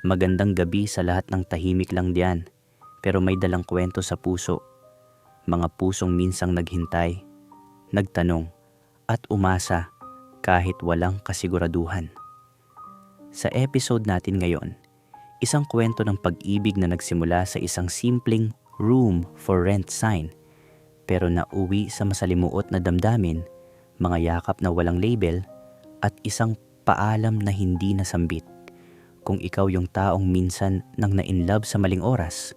Magandang gabi sa lahat ng tahimik lang diyan, pero may dalang kwento sa puso. Mga pusong minsang naghintay, nagtanong, at umasa kahit walang kasiguraduhan. Sa episode natin ngayon, isang kwento ng pag-ibig na nagsimula sa isang simpleng room for rent sign, pero nauwi sa masalimuot na damdamin, mga yakap na walang label, at isang paalam na hindi nasambit kung ikaw yung taong minsan nang na-inlove sa maling oras,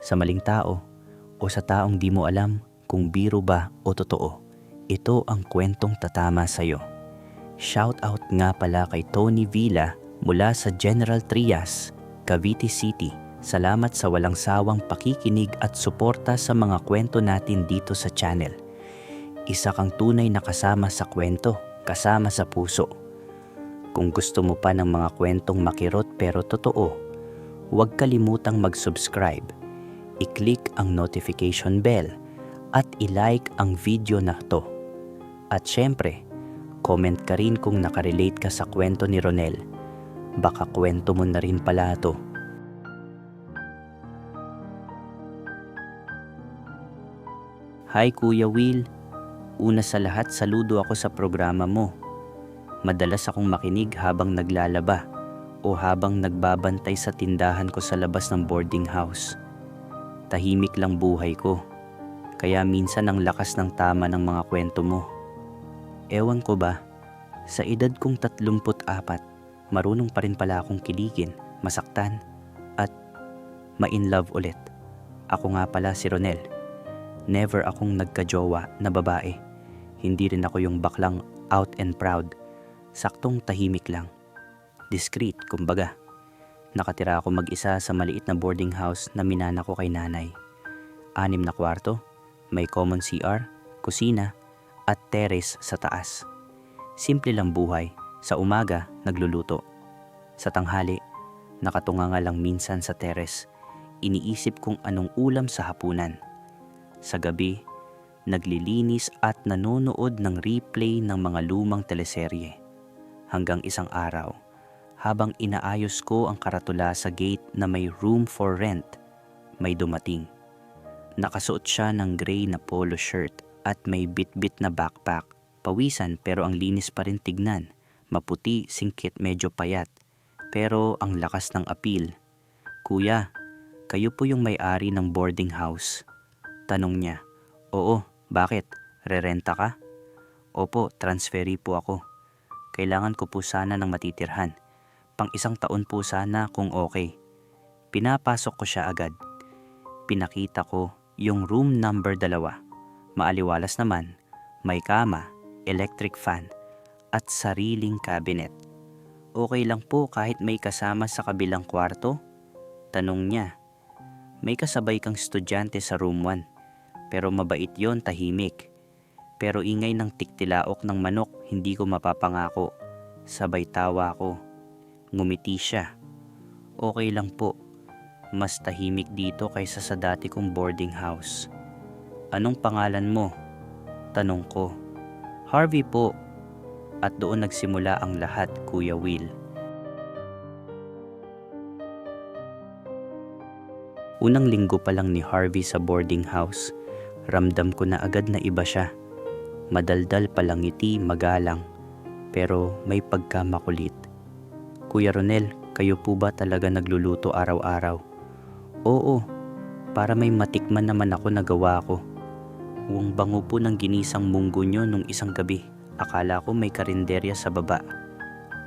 sa maling tao, o sa taong di mo alam kung biro ba o totoo. Ito ang kwentong tatama sa'yo. Shout out nga pala kay Tony Villa mula sa General Trias, Cavite City. Salamat sa walang sawang pakikinig at suporta sa mga kwento natin dito sa channel. Isa kang tunay na kasama sa kwento, kasama sa puso. Kung gusto mo pa ng mga kwentong makirot pero totoo, huwag kalimutang mag-subscribe, i-click ang notification bell, at i-like ang video na to. At syempre, comment ka rin kung nakarelate ka sa kwento ni Ronel. Baka kwento mo na rin pala to. Hi Kuya Will, una sa lahat saludo ako sa programa mo. Madalas akong makinig habang naglalaba o habang nagbabantay sa tindahan ko sa labas ng boarding house. Tahimik lang buhay ko, kaya minsan ang lakas ng tama ng mga kwento mo. Ewan ko ba, sa edad kong 34, marunong pa rin pala akong kiligin, masaktan, at ma-in love ulit. Ako nga pala si Ronel. Never akong nagkajowa na babae. Hindi rin ako yung baklang out and proud Saktong tahimik lang. Discreet, kumbaga. Nakatira ako mag-isa sa maliit na boarding house na minana ko kay nanay. Anim na kwarto, may common CR, kusina, at terrace sa taas. Simple lang buhay. Sa umaga, nagluluto. Sa tanghali, nakatunga nga lang minsan sa terrace. Iniisip kung anong ulam sa hapunan. Sa gabi, naglilinis at nanonood ng replay ng mga lumang teleserye hanggang isang araw habang inaayos ko ang karatula sa gate na may room for rent, may dumating. Nakasuot siya ng gray na polo shirt at may bit-bit na backpack. Pawisan pero ang linis pa rin tignan. Maputi, singkit, medyo payat. Pero ang lakas ng apil. Kuya, kayo po yung may-ari ng boarding house. Tanong niya. Oo, bakit? Rerenta ka? Opo, transferi po ako. Kailangan ko po sana ng matitirhan. Pang isang taon po sana kung okay. Pinapasok ko siya agad. Pinakita ko yung room number dalawa. Maaliwalas naman, may kama, electric fan, at sariling cabinet. Okay lang po kahit may kasama sa kabilang kwarto? Tanong niya. May kasabay kang estudyante sa room 1, pero mabait yon tahimik. Pero ingay ng tiktilaok ng manok hindi ko mapapangako. Sabay tawa ko. Ngumiti siya. Okay lang po. Mas tahimik dito kaysa sa dati kong boarding house. Anong pangalan mo? Tanong ko. Harvey po. At doon nagsimula ang lahat, Kuya Will. Unang linggo pa lang ni Harvey sa boarding house, ramdam ko na agad na iba siya. Madaldal palangiti, magalang, pero may pagkamakulit. Kuya Ronel, kayo po ba talaga nagluluto araw-araw? Oo, para may matikman naman ako na gawa ko. Uwang bango po ng ginisang munggo nyo nung isang gabi. Akala ko may karinderya sa baba.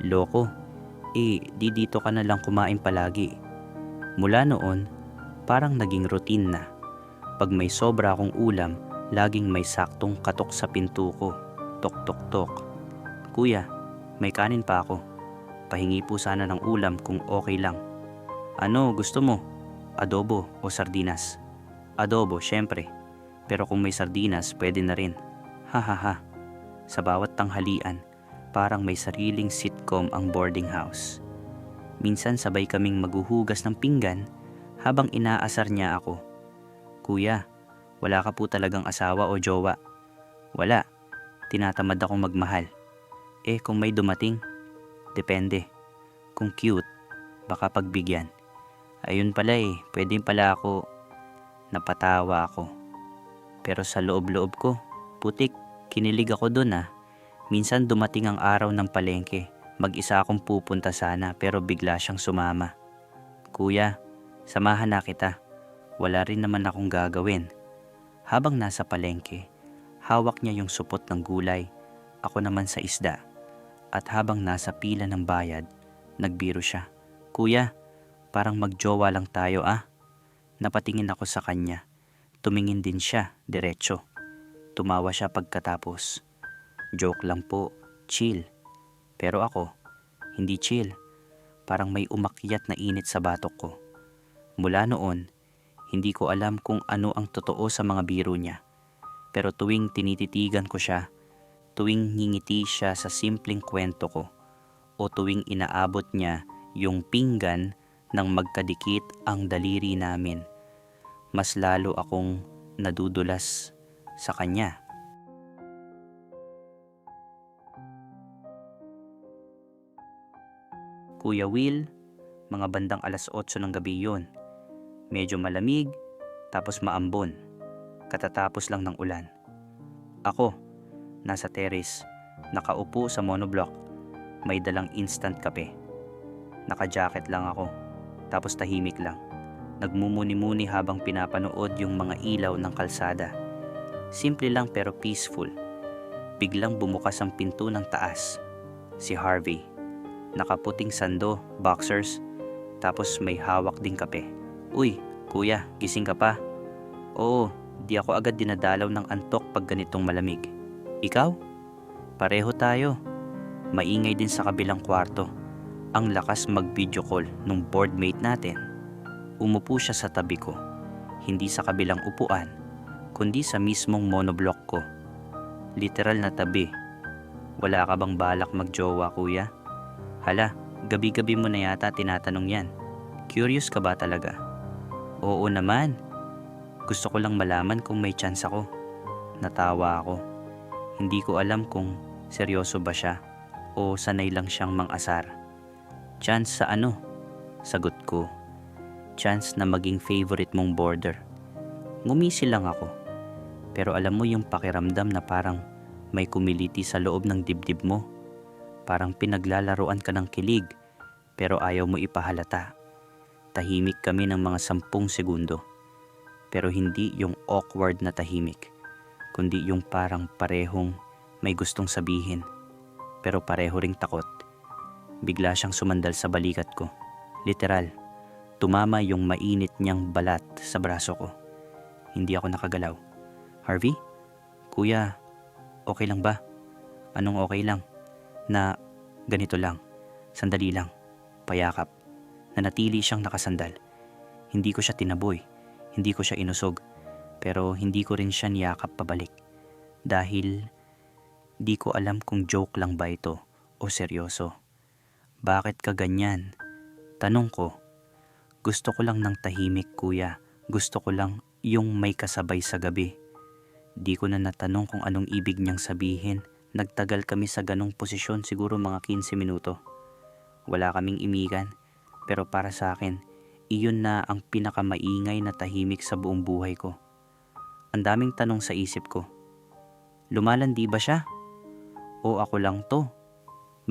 Loko, eh di dito ka na lang kumain palagi. Mula noon, parang naging routine na. Pag may sobra akong ulam, Laging may saktong katok sa pinto ko. Tok tok tok. Kuya, may kanin pa ako. Pahingi po sana ng ulam kung okay lang. Ano gusto mo? Adobo o sardinas? Adobo, syempre. Pero kung may sardinas, pwede na rin. Ha ha ha. Sa bawat tanghalian, parang may sariling sitcom ang boarding house. Minsan sabay kaming maghuhugas ng pinggan habang inaasar niya ako. Kuya, wala ka po talagang asawa o jowa. Wala. Tinatamad akong magmahal. Eh kung may dumating, depende. Kung cute, Baka pagbigyan. Ayun pala eh, pwede pala ako napatawa ako. Pero sa loob-loob ko, putik, kinilig ako dun ah. Minsan dumating ang araw ng palengke. Mag-isa akong pupunta sana pero bigla siyang sumama. Kuya, samahan na kita. Wala rin naman akong gagawin. Habang nasa palengke, hawak niya yung supot ng gulay, ako naman sa isda. At habang nasa pila ng bayad, nagbiro siya. Kuya, parang magjowa lang tayo ah. Napatingin ako sa kanya. Tumingin din siya, diretso. Tumawa siya pagkatapos. Joke lang po, chill. Pero ako, hindi chill. Parang may umakyat na init sa batok ko. Mula noon, hindi ko alam kung ano ang totoo sa mga biro niya. Pero tuwing tinititigan ko siya, tuwing ngingiti siya sa simpleng kwento ko, o tuwing inaabot niya yung pinggan ng magkadikit ang daliri namin, mas lalo akong nadudulas sa kanya. Kuya Will, mga bandang alas 8 ng gabi yon. Medyo malamig, tapos maambon. Katatapos lang ng ulan. Ako, nasa terrace, nakaupo sa monoblock, may dalang instant kape. Naka-jacket lang ako, tapos tahimik lang. Nagmumuni-muni habang pinapanood yung mga ilaw ng kalsada. Simple lang pero peaceful. Biglang bumukas ang pinto ng taas. Si Harvey. Nakaputing sando, boxers, tapos may hawak ding kape. Uy, kuya, gising ka pa? Oo, di ako agad dinadalaw ng antok pag ganitong malamig. Ikaw? Pareho tayo. Maingay din sa kabilang kwarto. Ang lakas mag-video call nung boardmate natin. Umupo siya sa tabi ko. Hindi sa kabilang upuan, kundi sa mismong monoblock ko. Literal na tabi. Wala ka bang balak magjowa, kuya? Hala, gabi-gabi mo na yata tinatanong yan. Curious ka ba talaga? Oo naman. Gusto ko lang malaman kung may chance ako. Natawa ako. Hindi ko alam kung seryoso ba siya o sanay lang siyang mang-asar. Chance sa ano? Sagot ko. Chance na maging favorite mong border. Ngumisi lang ako. Pero alam mo yung pakiramdam na parang may kumiliti sa loob ng dibdib mo. Parang pinaglalaroan ka ng kilig pero ayaw mo ipahalata. Tahimik kami ng mga sampung segundo. Pero hindi yung awkward na tahimik, kundi yung parang parehong may gustong sabihin, pero pareho ring takot. Bigla siyang sumandal sa balikat ko. Literal, tumama yung mainit niyang balat sa braso ko. Hindi ako nakagalaw. Harvey? Kuya, okay lang ba? Anong okay lang? Na ganito lang, sandali lang, payakap. Nanatili siyang nakasandal. Hindi ko siya tinaboy, hindi ko siya inusog, pero hindi ko rin siya niyakap pabalik. Dahil di ko alam kung joke lang ba ito o seryoso. Bakit ka ganyan? Tanong ko. Gusto ko lang ng tahimik kuya. Gusto ko lang yung may kasabay sa gabi. Di ko na natanong kung anong ibig niyang sabihin. Nagtagal kami sa ganong posisyon siguro mga 15 minuto. Wala kaming imigan, pero para sa akin, iyon na ang pinakamaingay na tahimik sa buong buhay ko. Ang daming tanong sa isip ko. Lumalandi ba siya? O ako lang to?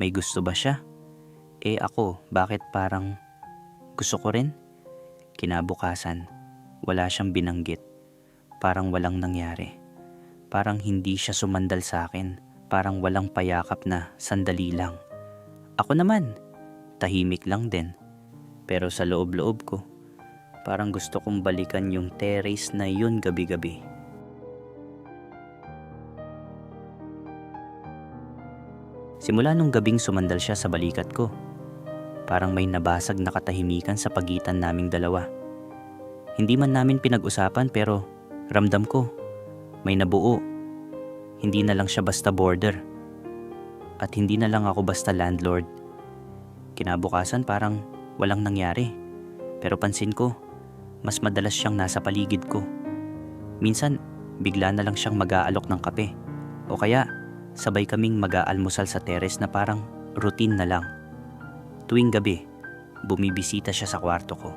May gusto ba siya? Eh ako, bakit parang gusto ko rin? Kinabukasan, wala siyang binanggit. Parang walang nangyari. Parang hindi siya sumandal sa akin. Parang walang payakap na sandali lang. Ako naman, tahimik lang din. Pero sa loob-loob ko, parang gusto kong balikan yung terrace na yun gabi-gabi. Simula nung gabing sumandal siya sa balikat ko, parang may nabasag na katahimikan sa pagitan naming dalawa. Hindi man namin pinag-usapan pero ramdam ko, may nabuo. Hindi na lang siya basta border. At hindi na lang ako basta landlord. Kinabukasan parang walang nangyari. Pero pansin ko, mas madalas siyang nasa paligid ko. Minsan, bigla na lang siyang mag-aalok ng kape. O kaya, sabay kaming mag-aalmusal sa teres na parang routine na lang. Tuwing gabi, bumibisita siya sa kwarto ko.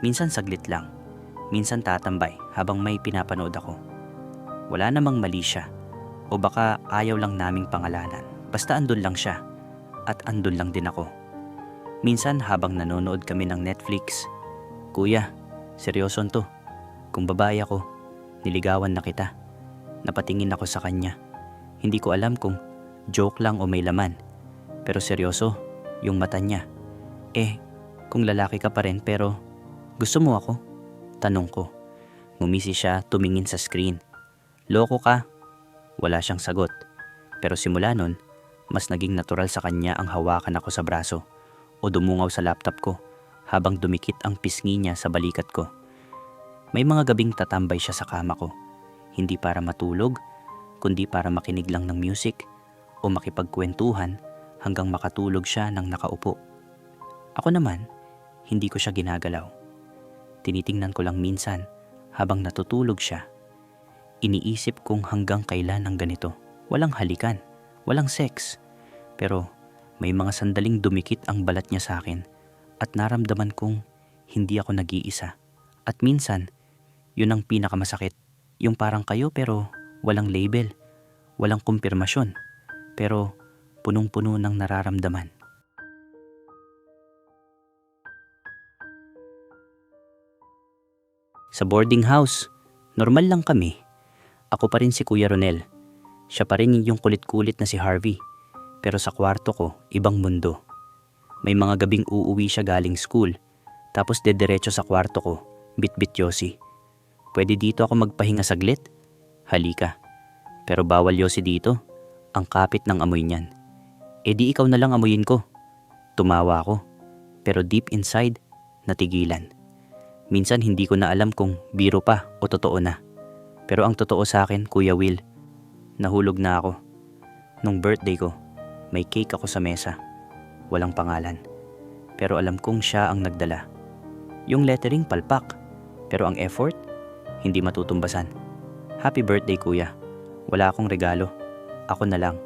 Minsan saglit lang, minsan tatambay habang may pinapanood ako. Wala namang mali siya, o baka ayaw lang naming pangalanan. Basta andun lang siya, at andun lang din ako. Minsan habang nanonood kami ng Netflix, Kuya, seryoso to. Kung babae ako, niligawan na kita. Napatingin ako sa kanya. Hindi ko alam kung joke lang o may laman. Pero seryoso, yung mata niya. Eh, kung lalaki ka pa rin pero gusto mo ako? Tanong ko. Ngumisi siya tumingin sa screen. Loko ka? Wala siyang sagot. Pero simula nun, mas naging natural sa kanya ang hawakan ako sa braso o dumungaw sa laptop ko habang dumikit ang pisngi niya sa balikat ko. May mga gabing tatambay siya sa kama ko. Hindi para matulog, kundi para makinig lang ng music o makipagkwentuhan hanggang makatulog siya ng nakaupo. Ako naman, hindi ko siya ginagalaw. Tinitingnan ko lang minsan habang natutulog siya. Iniisip kong hanggang kailan ang ganito. Walang halikan, walang sex. Pero may mga sandaling dumikit ang balat niya sa akin at naramdaman kong hindi ako nag-iisa. At minsan, yun ang pinakamasakit. Yung parang kayo pero walang label, walang kumpirmasyon, pero punong-puno ng nararamdaman. Sa boarding house, normal lang kami. Ako pa rin si Kuya Ronel. Siya pa rin yung kulit-kulit na si Harvey. Pero sa kwarto ko, ibang mundo. May mga gabing uuwi siya galing school, tapos dediretso sa kwarto ko, bit-bit yosi. Pwede dito ako magpahinga saglit? Halika. Pero bawal yosi dito, ang kapit ng amoy niyan. E di ikaw na lang amuyin ko. Tumawa ako, pero deep inside, natigilan. Minsan hindi ko na alam kung biro pa o totoo na. Pero ang totoo sa akin, Kuya Will, nahulog na ako. Nung birthday ko, may cake ako sa mesa. Walang pangalan. Pero alam kong siya ang nagdala. Yung lettering palpak. Pero ang effort, hindi matutumbasan. Happy birthday kuya. Wala akong regalo. Ako na lang.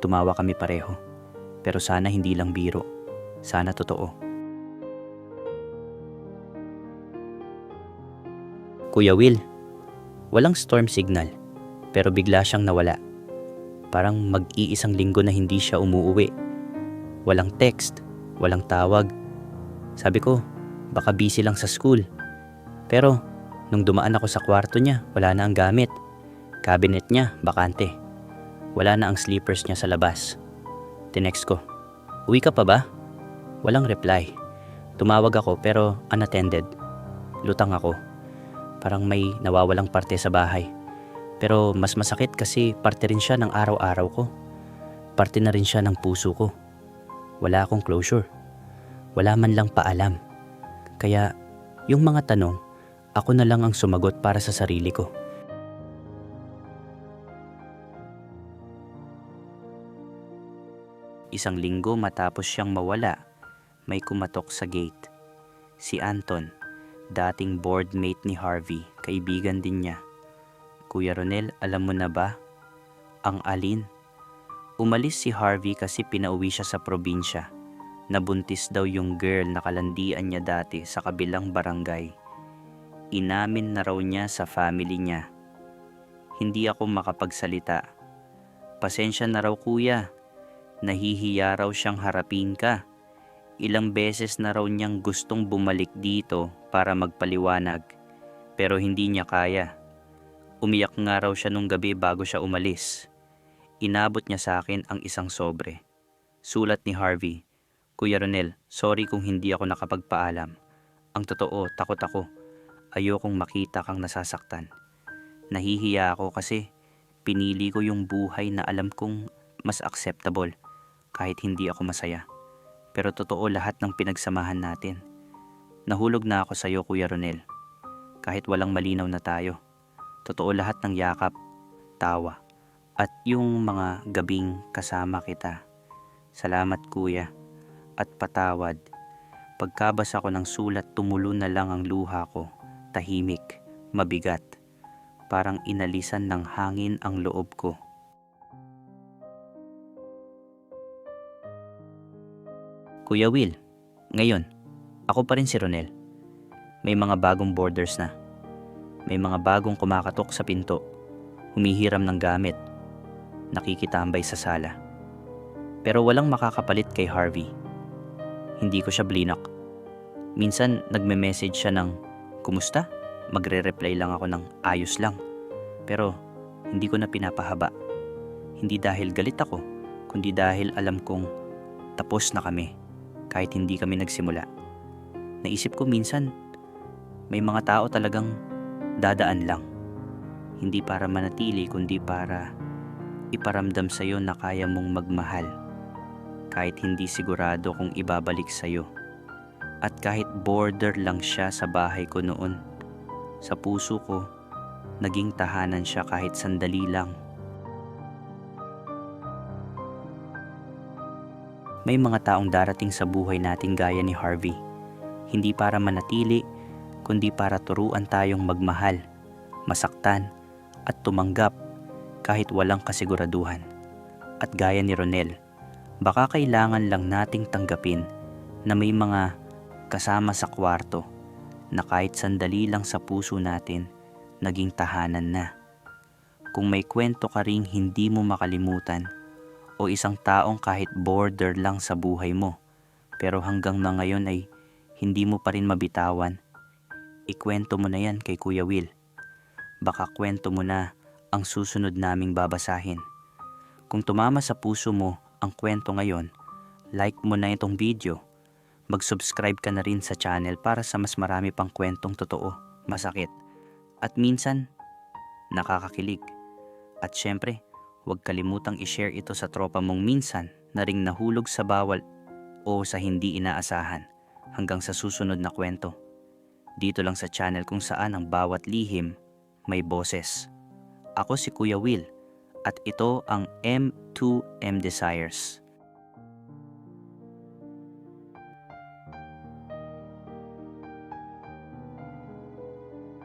Tumawa kami pareho. Pero sana hindi lang biro. Sana totoo. Kuya Will, walang storm signal. Pero bigla siyang nawala. Parang mag-iisang linggo na hindi siya umuuwi. Walang text, walang tawag. Sabi ko, baka busy lang sa school. Pero nung dumaan ako sa kwarto niya, wala na ang gamit. Cabinet niya, bakante. Wala na ang sleepers niya sa labas. Tinext ko, uwi ka pa ba? Walang reply. Tumawag ako pero unattended. Lutang ako. Parang may nawawalang parte sa bahay. Pero mas masakit kasi parte rin siya ng araw-araw ko. Parte na rin siya ng puso ko. Wala akong closure. Wala man lang paalam. Kaya yung mga tanong, ako na lang ang sumagot para sa sarili ko. Isang linggo matapos siyang mawala, may kumatok sa gate. Si Anton, dating boardmate ni Harvey, kaibigan din niya. Kuya Ronel, alam mo na ba? Ang alin? Umalis si Harvey kasi pinauwi siya sa probinsya. Nabuntis daw yung girl na kalandian niya dati sa kabilang barangay. Inamin na raw niya sa family niya. Hindi ako makapagsalita. Pasensya na raw kuya. Nahihiya raw siyang harapin ka. Ilang beses na raw niyang gustong bumalik dito para magpaliwanag. Pero hindi niya kaya. Umiyak nga raw siya nung gabi bago siya umalis. Inabot niya sa akin ang isang sobre. Sulat ni Harvey. Kuya Ronel, sorry kung hindi ako nakapagpaalam. Ang totoo, takot ako. Ayokong makita kang nasasaktan. Nahihiya ako kasi pinili ko yung buhay na alam kong mas acceptable kahit hindi ako masaya. Pero totoo lahat ng pinagsamahan natin. Nahulog na ako sa iyo, Kuya Ronel. Kahit walang malinaw na tayo. Totoo lahat ng yakap, tawa, at yung mga gabing kasama kita. Salamat, Kuya. At patawad. Pagkabasa ko ng sulat, tumulo na lang ang luha ko. Tahimik, mabigat. Parang inalisan ng hangin ang loob ko. Kuya Will, Ngayon, ako pa rin si Ronel. May mga bagong borders na. May mga bagong kumakatok sa pinto. Humihiram ng gamit. Nakikitambay sa sala. Pero walang makakapalit kay Harvey. Hindi ko siya blinak. Minsan nagme-message siya ng, Kumusta? Magre-reply lang ako ng ayos lang. Pero hindi ko na pinapahaba. Hindi dahil galit ako, kundi dahil alam kong tapos na kami kahit hindi kami nagsimula. Naisip ko minsan, may mga tao talagang dadaan lang. Hindi para manatili kundi para iparamdam sa'yo na kaya mong magmahal. Kahit hindi sigurado kung ibabalik sa'yo. At kahit border lang siya sa bahay ko noon, sa puso ko, naging tahanan siya kahit sandali lang. May mga taong darating sa buhay natin gaya ni Harvey. Hindi para manatili, kundi para turuan tayong magmahal, masaktan, at tumanggap kahit walang kasiguraduhan. At gaya ni Ronel, baka kailangan lang nating tanggapin na may mga kasama sa kwarto na kahit sandali lang sa puso natin, naging tahanan na. Kung may kwento ka ring hindi mo makalimutan, o isang taong kahit border lang sa buhay mo, pero hanggang na ngayon ay hindi mo pa rin mabitawan, ikwento mo na yan kay Kuya Will. Baka kwento mo na ang susunod naming babasahin. Kung tumama sa puso mo ang kwento ngayon, like mo na itong video. Mag-subscribe ka na rin sa channel para sa mas marami pang kwentong totoo, masakit, at minsan nakakakilig. At syempre, huwag kalimutang i-share ito sa tropa mong minsan na ring nahulog sa bawal o sa hindi inaasahan hanggang sa susunod na kwento. Dito lang sa channel kung saan ang bawat lihim may boses. Ako si Kuya Will at ito ang M2M Desires.